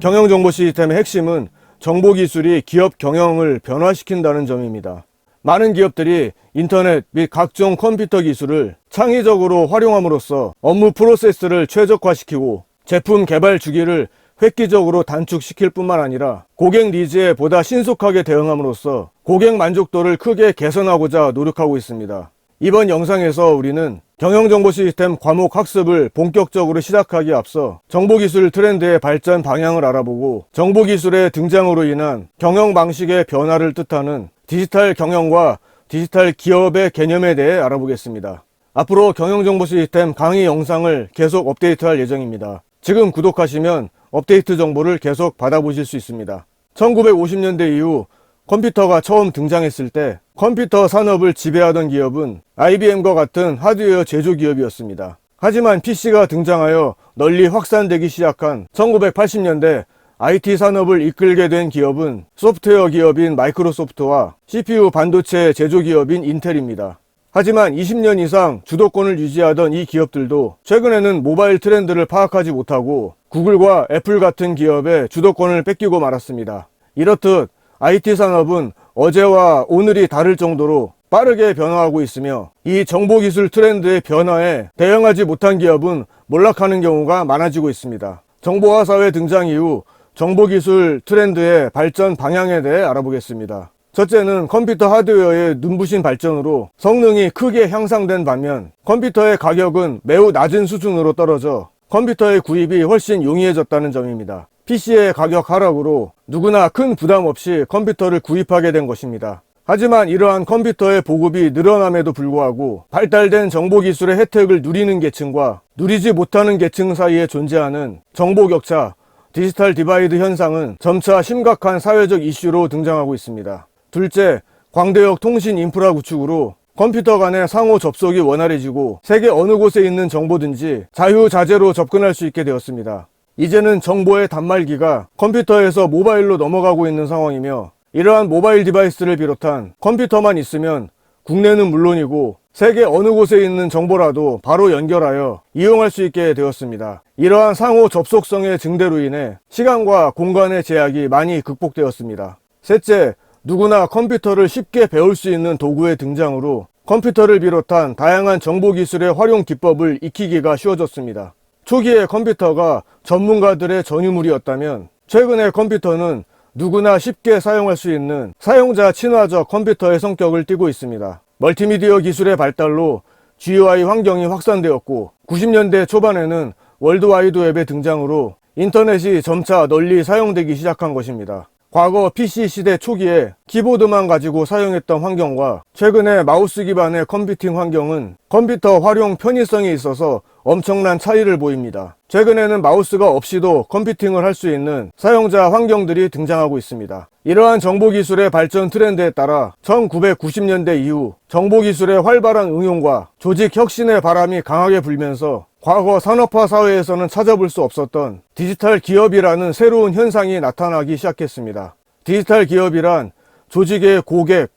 경영정보 시스템의 핵심은 정보 기술이 기업 경영을 변화시킨다는 점입니다. 많은 기업들이 인터넷 및 각종 컴퓨터 기술을 창의적으로 활용함으로써 업무 프로세스를 최적화시키고 제품 개발 주기를 획기적으로 단축시킬 뿐만 아니라 고객 니즈에 보다 신속하게 대응함으로써 고객 만족도를 크게 개선하고자 노력하고 있습니다. 이번 영상에서 우리는 경영정보 시스템 과목 학습을 본격적으로 시작하기에 앞서 정보기술 트렌드의 발전 방향을 알아보고 정보기술의 등장으로 인한 경영 방식의 변화를 뜻하는 디지털 경영과 디지털 기업의 개념에 대해 알아보겠습니다. 앞으로 경영정보 시스템 강의 영상을 계속 업데이트할 예정입니다. 지금 구독하시면 업데이트 정보를 계속 받아보실 수 있습니다. 1950년대 이후 컴퓨터가 처음 등장했을 때 컴퓨터 산업을 지배하던 기업은 IBM과 같은 하드웨어 제조 기업이었습니다. 하지만 PC가 등장하여 널리 확산되기 시작한 1980년대 IT 산업을 이끌게 된 기업은 소프트웨어 기업인 마이크로소프트와 CPU 반도체 제조 기업인 인텔입니다. 하지만 20년 이상 주도권을 유지하던 이 기업들도 최근에는 모바일 트렌드를 파악하지 못하고 구글과 애플 같은 기업의 주도권을 뺏기고 말았습니다. 이렇듯 IT 산업은 어제와 오늘이 다를 정도로 빠르게 변화하고 있으며 이 정보기술 트렌드의 변화에 대응하지 못한 기업은 몰락하는 경우가 많아지고 있습니다. 정보화 사회 등장 이후 정보기술 트렌드의 발전 방향에 대해 알아보겠습니다. 첫째는 컴퓨터 하드웨어의 눈부신 발전으로 성능이 크게 향상된 반면 컴퓨터의 가격은 매우 낮은 수준으로 떨어져 컴퓨터의 구입이 훨씬 용이해졌다는 점입니다. PC의 가격 하락으로 누구나 큰 부담 없이 컴퓨터를 구입하게 된 것입니다. 하지만 이러한 컴퓨터의 보급이 늘어남에도 불구하고 발달된 정보기술의 혜택을 누리는 계층과 누리지 못하는 계층 사이에 존재하는 정보 격차, 디지털 디바이드 현상은 점차 심각한 사회적 이슈로 등장하고 있습니다. 둘째, 광대역 통신 인프라 구축으로 컴퓨터 간의 상호 접속이 원활해지고 세계 어느 곳에 있는 정보든지 자유자재로 접근할 수 있게 되었습니다. 이제는 정보의 단말기가 컴퓨터에서 모바일로 넘어가고 있는 상황이며 이러한 모바일 디바이스를 비롯한 컴퓨터만 있으면 국내는 물론이고 세계 어느 곳에 있는 정보라도 바로 연결하여 이용할 수 있게 되었습니다. 이러한 상호 접속성의 증대로 인해 시간과 공간의 제약이 많이 극복되었습니다. 셋째, 누구나 컴퓨터를 쉽게 배울 수 있는 도구의 등장으로 컴퓨터를 비롯한 다양한 정보기술의 활용 기법을 익히기가 쉬워졌습니다. 초기에 컴퓨터가 전문가들의 전유물이었다면 최근의 컴퓨터는 누구나 쉽게 사용할 수 있는 사용자 친화적 컴퓨터의 성격을 띠고 있습니다. 멀티미디어 기술의 발달로 GUI 환경이 확산되었고 90년대 초반에는 월드와이드 웹의 등장으로 인터넷이 점차 널리 사용되기 시작한 것입니다. 과거 PC 시대 초기에 키보드만 가지고 사용했던 환경과 최근의 마우스 기반의 컴퓨팅 환경은 컴퓨터 활용 편의성에 있어서 엄청난 차이를 보입니다. 최근에는 마우스가 없이도 컴퓨팅을 할 수 있는 사용자 환경들이 등장하고 있습니다. 이러한 정보기술의 발전 트렌드에 따라 1990년대 이후 정보기술의 활발한 응용과 조직 혁신의 바람이 강하게 불면서 과거 산업화 사회에서는 찾아볼 수 없었던 디지털 기업이라는 새로운 현상이 나타나기 시작했습니다. 디지털 기업이란 조직의 고객,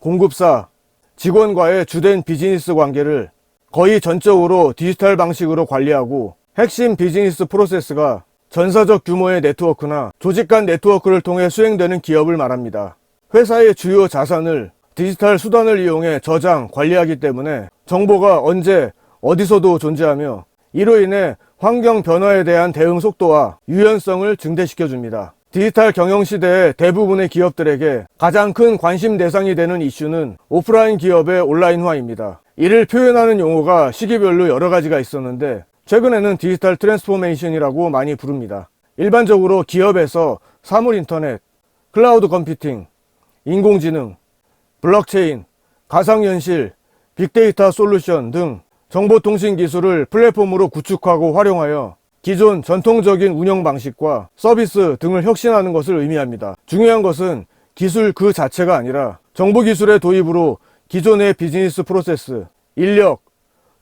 공급사, 직원과의 주된 비즈니스 관계를 거의 전적으로 디지털 방식으로 관리하고 핵심 비즈니스 프로세스가 전사적 규모의 네트워크나 조직 간 네트워크를 통해 수행되는 기업을 말합니다. 회사의 주요 자산을 디지털 수단을 이용해 저장, 관리하기 때문에 정보가 언제 어디서도 존재하며 이로 인해 환경 변화에 대한 대응 속도와 유연성을 증대시켜 줍니다. 디지털 경영 시대의 대부분의 기업들에게 가장 큰 관심 대상이 되는 이슈는 오프라인 기업의 온라인화입니다. 이를 표현하는 용어가 시기별로 여러 가지가 있었는데 최근에는 디지털 트랜스포메이션이라고 많이 부릅니다. 일반적으로 기업에서 사물 인터넷, 클라우드 컴퓨팅, 인공지능, 블록체인, 가상현실, 빅데이터 솔루션 등 정보통신 기술을 플랫폼으로 구축하고 활용하여 기존 전통적인 운영 방식과 서비스 등을 혁신하는 것을 의미합니다. 중요한 것은 기술 그 자체가 아니라 정보 기술의 도입으로 기존의 비즈니스 프로세스, 인력,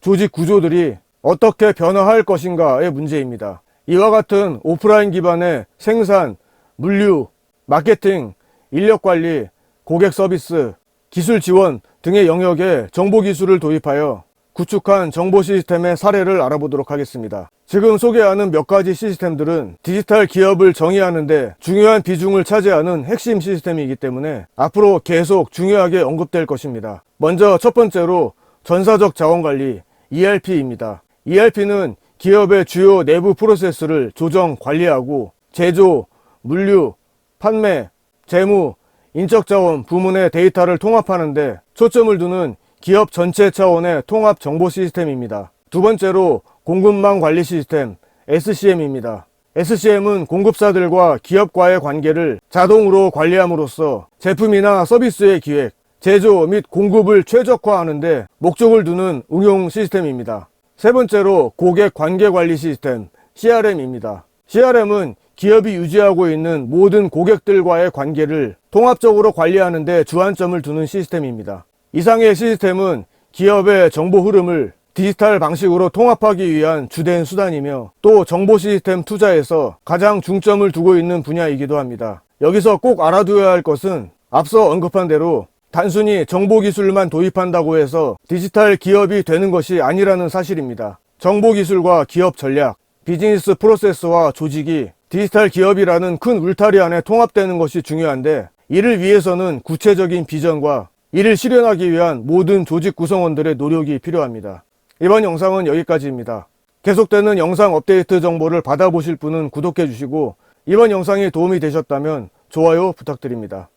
조직 구조들이 어떻게 변화할 것인가의 문제입니다. 이와 같은 오프라인 기반의 생산, 물류, 마케팅, 인력 관리, 고객 서비스, 기술 지원 등의 영역에 정보 기술을 도입하여 구축한 정보 시스템의 사례를 알아보도록 하겠습니다. 지금 소개하는 몇 가지 시스템들은 디지털 기업을 정의하는데 중요한 비중을 차지하는 핵심 시스템이기 때문에 앞으로 계속 중요하게 언급될 것입니다. 먼저 첫 번째로 전사적 자원 관리 ERP입니다. ERP는 기업의 주요 내부 프로세스를 조정, 관리하고 제조, 물류, 판매, 재무, 인적 자원 부문의 데이터를 통합하는데 초점을 두는 기업 전체 차원의 통합 정보 시스템입니다. 두 번째로 공급망 관리 시스템 SCM입니다. SCM은 공급사들과 기업과의 관계를 자동으로 관리함으로써 제품이나 서비스의 기획, 제조 및 공급을 최적화하는데 목적을 두는 응용 시스템입니다. 세 번째로 고객 관계 관리 시스템 CRM입니다. CRM은 기업이 유지하고 있는 모든 고객들과의 관계를 통합적으로 관리하는 데 주안점을 두는 시스템입니다. 이상의 시스템은 기업의 정보 흐름을 디지털 방식으로 통합하기 위한 주된 수단이며 또 정보 시스템 투자에서 가장 중점을 두고 있는 분야이기도 합니다. 여기서 꼭 알아두어야 할 것은 앞서 언급한 대로 단순히 정보 기술만 도입한다고 해서 디지털 기업이 되는 것이 아니라는 사실입니다. 정보 기술과 기업 전략, 비즈니스 프로세스와 조직이 디지털 기업이라는 큰 울타리 안에 통합되는 것이 중요한데 이를 위해서는 구체적인 비전과 이를 실현하기 위한 모든 조직 구성원들의 노력이 필요합니다. 이번 영상은 여기까지입니다. 계속되는 영상 업데이트 정보를 받아보실 분은 구독해 주시고 이번 영상이 도움이 되셨다면 좋아요 부탁드립니다.